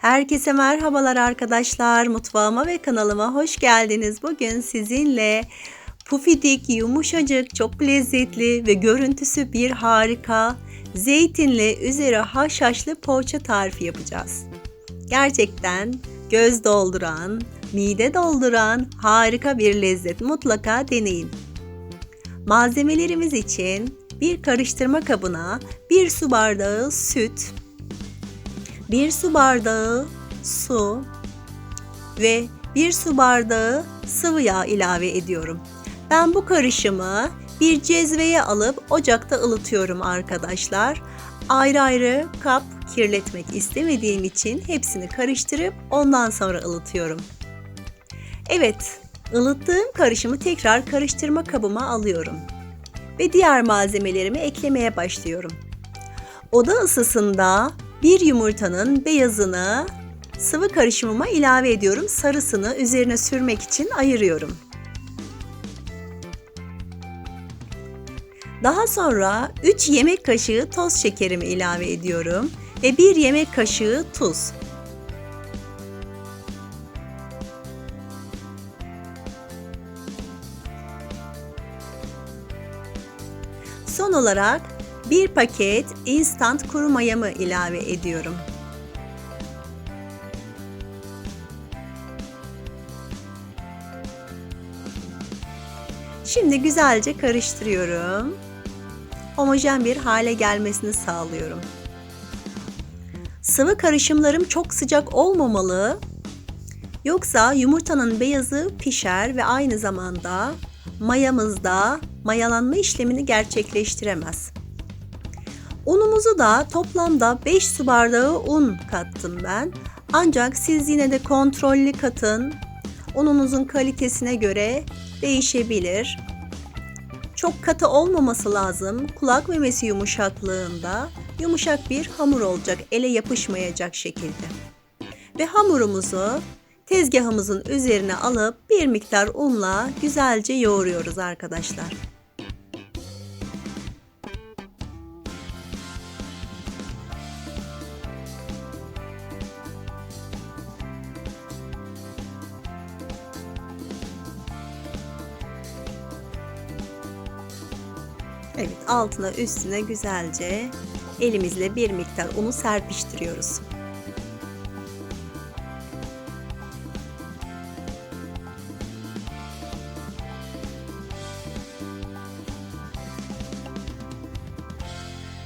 Herkese merhabalar arkadaşlar. Mutfağıma ve kanalıma hoş geldiniz. Bugün sizinle pufidik, yumuşacık, çok lezzetli ve görüntüsü bir harika zeytinli üzeri haşhaşlı poğaça tarifi yapacağız. Gerçekten göz dolduran, mide dolduran harika bir lezzet. Mutlaka deneyin. Malzemelerimiz için bir karıştırma kabına bir su bardağı süt, 1 su bardağı su ve 1 su bardağı sıvı yağ ilave ediyorum. Ben bu karışımı bir cezveye alıp ocakta ılıtıyorum arkadaşlar. Ayrı ayrı kap kirletmek istemediğim için hepsini karıştırıp ondan sonra ılıtıyorum. Evet, ılıttığım karışımı tekrar karıştırma kabıma alıyorum ve diğer malzemelerimi eklemeye başlıyorum. Oda ısısında bir yumurtanın beyazını sıvı karışımıma ilave ediyorum. Sarısını üzerine sürmek için ayırıyorum. Daha sonra 3 yemek kaşığı toz şekerimi ilave ediyorum ve 1 yemek kaşığı tuz. Son olarak bir paket instant kuru mayamı ilave ediyorum. Şimdi güzelce karıştırıyorum. Homojen bir hale gelmesini sağlıyorum. Sıvı karışımlarım çok sıcak olmamalı. Yoksa yumurtanın beyazı pişer ve aynı zamanda mayamızda mayalanma işlemini gerçekleştiremez. Unumuzu da toplamda 5 su bardağı un kattım ben. Ancak siz yine de kontrollü katın. Ununuzun kalitesine göre değişebilir. Çok katı olmaması lazım. Kulak memesi yumuşaklığında yumuşak bir hamur olacak. Ele yapışmayacak şekilde. Ve hamurumuzu tezgahımızın üzerine alıp bir miktar unla güzelce yoğuruyoruz arkadaşlar. Evet altına üstüne güzelce elimizle bir miktar unu serpiştiriyoruz.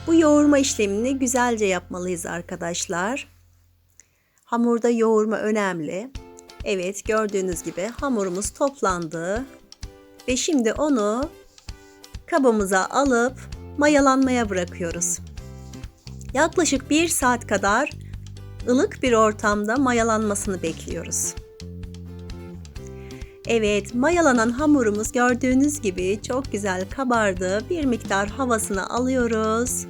Bu yoğurma işlemini güzelce yapmalıyız arkadaşlar. Hamurda yoğurma önemli. Evet gördüğünüz gibi hamurumuz toplandı. Ve şimdi onu kabımıza alıp mayalanmaya bırakıyoruz. Yaklaşık 1 saat kadar ılık bir ortamda mayalanmasını bekliyoruz. Evet, mayalanan hamurumuz gördüğünüz gibi çok güzel kabardı. Bir miktar havasını alıyoruz.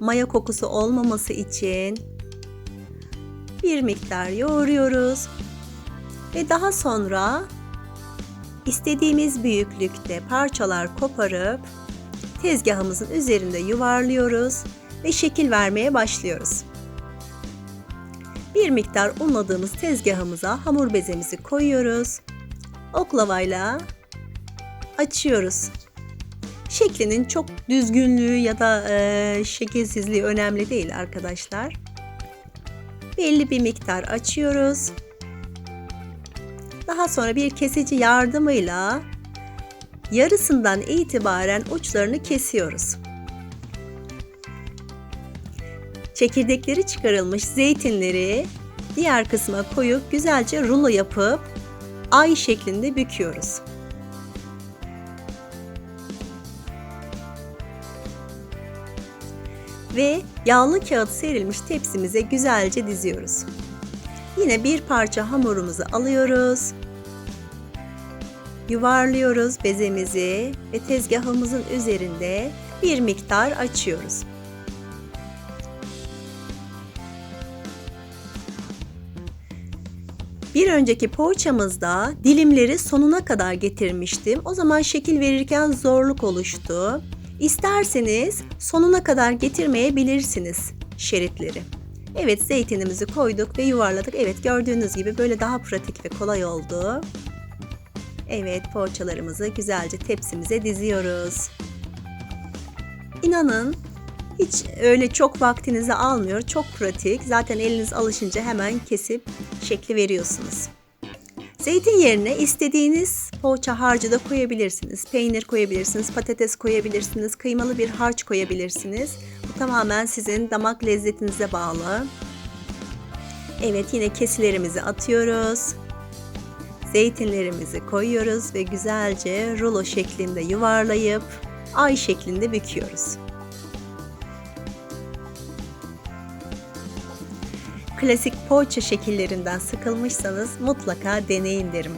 Maya kokusu olmaması için bir miktar yoğuruyoruz. Ve daha sonra istediğimiz büyüklükte parçalar koparıp tezgahımızın üzerinde yuvarlıyoruz ve şekil vermeye başlıyoruz. Bir miktar unladığımız tezgahımıza hamur bezemizi koyuyoruz. Oklavayla açıyoruz. Şeklinin çok düzgünlüğü ya da e, şekilsizliği önemli değil arkadaşlar. Belli bir miktar açıyoruz. Daha sonra bir kesici yardımıyla yarısından itibaren uçlarını kesiyoruz. Çekirdekleri çıkarılmış zeytinleri diğer kısma koyup güzelce rulo yapıp ay şeklinde büküyoruz. Ve yağlı kağıt serilmiş tepsimize güzelce diziyoruz. Yine bir parça hamurumuzu alıyoruz. Yuvarlıyoruz bezemizi ve tezgahımızın üzerinde bir miktar açıyoruz. Bir önceki poğaçamızda dilimleri sonuna kadar getirmiştim. O zaman şekil verirken zorluk oluştu. İsterseniz sonuna kadar getirmeyebilirsiniz şeritleri. Evet zeytinimizi koyduk ve yuvarladık. Evet gördüğünüz gibi böyle daha pratik ve kolay oldu. Evet poğaçalarımızı güzelce tepsimize diziyoruz. İnanın hiç öyle çok vaktinizi almıyor. Çok pratik. Zaten eliniz alışınca hemen kesip şekli veriyorsunuz. Zeytin yerine istediğiniz poğaça harcı da koyabilirsiniz. Peynir koyabilirsiniz, patates koyabilirsiniz, kıymalı bir harç koyabilirsiniz. Tamamen sizin damak lezzetinize bağlı. Evet yine kesilerimizi atıyoruz. Zeytinlerimizi koyuyoruz ve güzelce rulo şeklinde yuvarlayıp ay şeklinde büküyoruz. Klasik poğaça şekillerinden sıkılmışsanız mutlaka deneyin derim.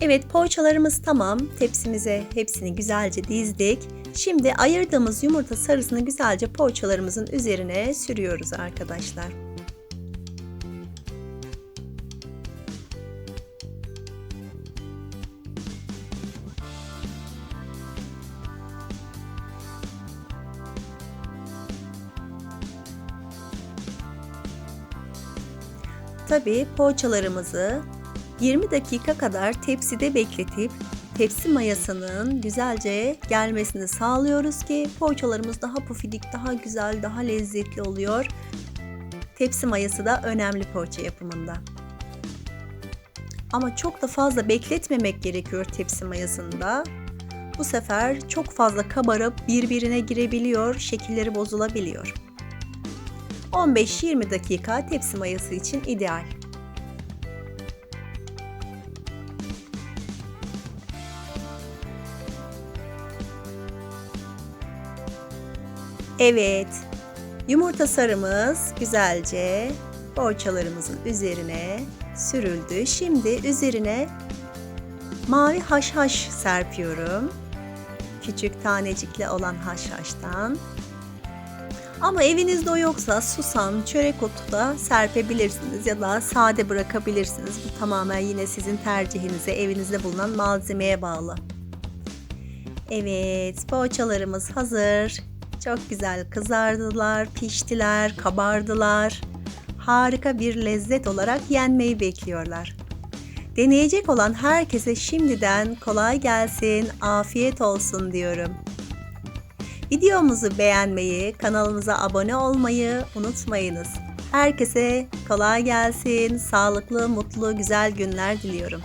Evet poğaçalarımız tamam. Tepsimize hepsini güzelce dizdik. Şimdi ayırdığımız yumurta sarısını güzelce poğaçalarımızın üzerine sürüyoruz arkadaşlar. Tabii poğaçalarımızı 20 dakika kadar tepside bekletip tepsi mayasının güzelce gelmesini sağlıyoruz ki poğaçalarımız daha pufidik, daha güzel, daha lezzetli oluyor. Tepsi mayası da önemli poğaça yapımında. Ama çok da fazla bekletmemek gerekiyor tepsi mayasında. Bu sefer çok fazla kabarıp birbirine girebiliyor, şekilleri bozulabiliyor. 15-20 dakika tepsi mayası için ideal. Evet. Yumurta sarımız güzelce poğaçalarımızın üzerine sürüldü. Şimdi üzerine mavi haşhaş serpiyorum. Küçük tanecikli olan haşhaştan. Ama evinizde o yoksa susam, çörek otu da serpebilirsiniz ya da sade bırakabilirsiniz. Bu tamamen yine sizin tercihinize, evinizde bulunan malzemeye bağlı. Evet, poğaçalarımız hazır. Çok güzel kızardılar, piştiler, kabardılar. Harika bir lezzet olarak yenmeyi bekliyorlar. Deneyecek olan herkese şimdiden kolay gelsin, afiyet olsun diyorum. Videomuzu beğenmeyi, kanalımıza abone olmayı unutmayınız. Herkese kolay gelsin, sağlıklı, mutlu, güzel günler diliyorum.